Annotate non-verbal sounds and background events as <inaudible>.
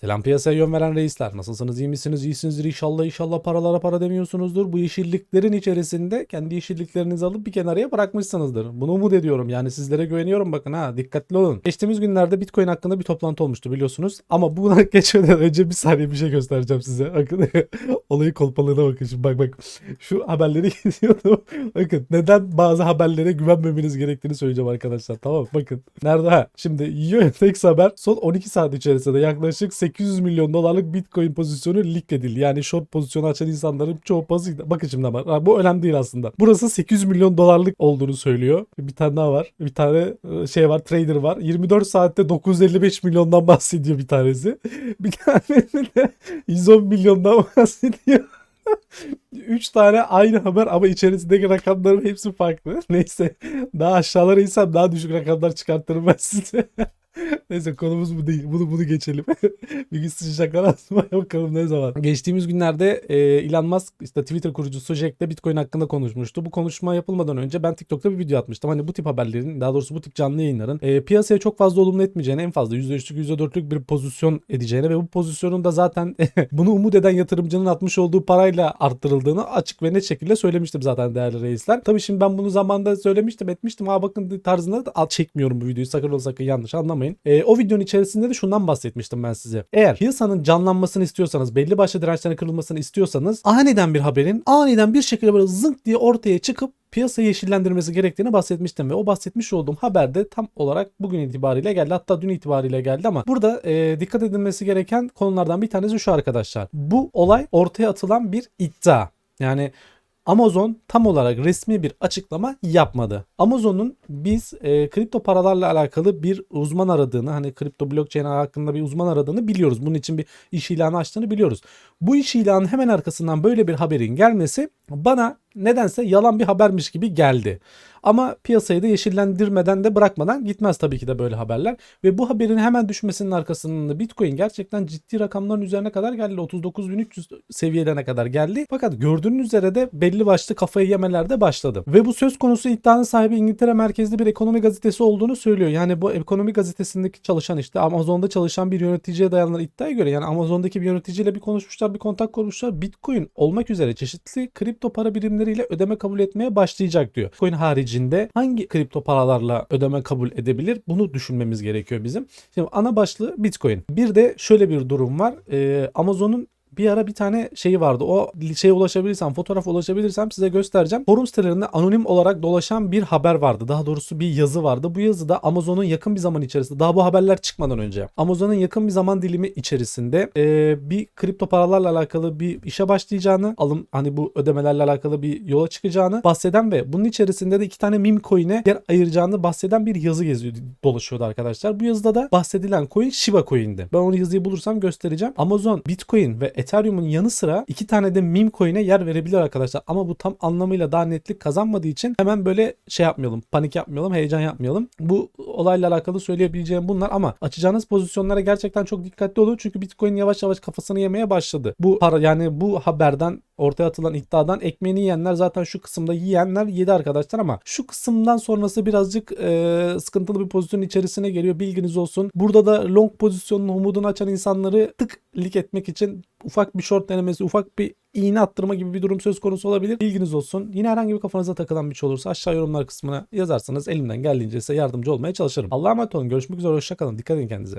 Selam piyasaya yön veren reisler. Nasılsınız? iyi misiniz? İyisinizdir inşallah. İnşallah paralara para demiyorsunuzdur. Bu yeşilliklerin içerisinde kendi yeşilliklerinizi alıp bir kenarıya bırakmışsınızdır. Bunu umut ediyorum. Yani sizlere güveniyorum bakın ha. Dikkatli olun. Geçtiğimiz günlerde Bitcoin hakkında bir toplantı olmuştu biliyorsunuz. Ama buna <laughs> geçmeden önce bir saniye bir şey göstereceğim size. Bakın <laughs> olayı kolpalığına bakın şimdi. Bak bak. Şu haberleri <laughs> geziyordum. bakın neden bazı haberlere güvenmemeniz gerektiğini söyleyeceğim arkadaşlar. Tamam? Bakın. Nerede ha? Şimdi Yonex haber son 12 saat içerisinde yaklaşık 800 milyon dolarlık Bitcoin pozisyonu leak edildi. Yani short pozisyonu açan insanların çoğu pazı. Bakın şimdi ama bu önemli değil aslında. Burası 800 milyon dolarlık olduğunu söylüyor. Bir tane daha var. Bir tane e, şey var. Trader var. 24 saatte 955 milyondan bahsediyor bir tanesi. <laughs> Bir tanesi de 110 milyondan bahsediyor. <laughs> 3 tane aynı haber ama içerisindeki rakamların hepsi farklı. <laughs> Neyse daha aşağılara insem daha düşük rakamlar çıkartırım ben size. Neyse konumuz bu değil. Bunu bunu geçelim. <laughs> bir gün sıcaklar atmaya bakalım ne zaman. Geçtiğimiz günlerde e, Elon Musk işte Twitter kurucusu Jack de Bitcoin hakkında konuşmuştu. Bu konuşma yapılmadan önce ben TikTok'ta bir video atmıştım. Hani bu tip haberlerin daha doğrusu bu tip canlı yayınların e, piyasaya çok fazla olumlu etmeyeceğini en fazla %3'lük %4'lük bir pozisyon edeceğini ve bu pozisyonun da zaten <laughs> bunu umut eden yatırımcının atmış olduğu parayla arttırıldığını açık ve net şekilde söylemiştim zaten değerli reisler. Tabii şimdi ben bunu zamanda söylemiştim etmiştim. Ha bakın tarzında da çekmiyorum bu videoyu sakın ola sakın yanlış anlamayın. E, o videonun içerisinde de şundan bahsetmiştim ben size. Eğer piyasanın canlanmasını istiyorsanız, belli başlı dirençlerin kırılmasını istiyorsanız aniden bir haberin aniden bir şekilde böyle zınk diye ortaya çıkıp piyasayı yeşillendirmesi gerektiğini bahsetmiştim ve o bahsetmiş olduğum haberde tam olarak bugün itibariyle geldi. Hatta dün itibariyle geldi ama burada e, dikkat edilmesi gereken konulardan bir tanesi şu arkadaşlar. Bu olay ortaya atılan bir iddia. Yani Amazon tam olarak resmi bir açıklama yapmadı. Amazon'un biz e, kripto paralarla alakalı bir uzman aradığını, hani kripto blockchain hakkında bir uzman aradığını biliyoruz. Bunun için bir iş ilanı açtığını biliyoruz. Bu iş ilanının hemen arkasından böyle bir haberin gelmesi bana nedense yalan bir habermiş gibi geldi. Ama piyasayı da yeşillendirmeden de bırakmadan gitmez tabii ki de böyle haberler. Ve bu haberin hemen düşmesinin arkasından da Bitcoin gerçekten ciddi rakamların üzerine kadar geldi. 39.300 seviyelerine kadar geldi. Fakat gördüğünüz üzere de belli başlı kafayı yemeler de başladı. Ve bu söz konusu iddianın sahibi İngiltere merkezli bir ekonomi gazetesi olduğunu söylüyor. Yani bu ekonomi gazetesindeki çalışan işte Amazon'da çalışan bir yöneticiye dayanan iddiaya göre yani Amazon'daki bir yöneticiyle bir konuşmuşlar, bir kontak kurmuşlar. Bitcoin olmak üzere çeşitli kripto para birimleriyle ödeme kabul etmeye başlayacak diyor. Bitcoin haricinde hangi kripto paralarla ödeme kabul edebilir? Bunu düşünmemiz gerekiyor bizim. Şimdi ana başlığı Bitcoin. Bir de şöyle bir durum var. Ee, Amazon'un bir ara bir tane şeyi vardı. O şeye ulaşabilirsem, fotoğraf ulaşabilirsem size göstereceğim. Forum sitelerinde anonim olarak dolaşan bir haber vardı. Daha doğrusu bir yazı vardı. Bu yazıda Amazon'un yakın bir zaman içerisinde, daha bu haberler çıkmadan önce, Amazon'un yakın bir zaman dilimi içerisinde e, bir kripto paralarla alakalı bir işe başlayacağını, alım hani bu ödemelerle alakalı bir yola çıkacağını bahseden ve bunun içerisinde de iki tane meme coin'e yer ayıracağını bahseden bir yazı geziyordu, dolaşıyordu arkadaşlar. Bu yazıda da bahsedilen coin Shiba coin'di. Ben onu yazıyı bulursam göstereceğim. Amazon, Bitcoin ve Ethereum'un yanı sıra iki tane de meme coin'e yer verebilir arkadaşlar. Ama bu tam anlamıyla daha netlik kazanmadığı için hemen böyle şey yapmayalım. Panik yapmayalım, heyecan yapmayalım. Bu olayla alakalı söyleyebileceğim bunlar ama açacağınız pozisyonlara gerçekten çok dikkatli olun. Çünkü Bitcoin yavaş yavaş kafasını yemeye başladı. Bu para yani bu haberden ortaya atılan iddiadan ekmeğini yiyenler zaten şu kısımda yiyenler yedi arkadaşlar ama şu kısımdan sonrası birazcık e, sıkıntılı bir pozisyon içerisine geliyor. Bilginiz olsun. Burada da long pozisyonun umudunu açan insanları tık lik etmek için ufak bir short denemesi, ufak bir iğne attırma gibi bir durum söz konusu olabilir. Bilginiz olsun. Yine herhangi bir kafanıza takılan bir şey olursa aşağı yorumlar kısmına yazarsanız elimden geldiğince size yardımcı olmaya çalışırım. Allah'a emanet olun. Görüşmek üzere. Hoşçakalın. Dikkat edin kendinize.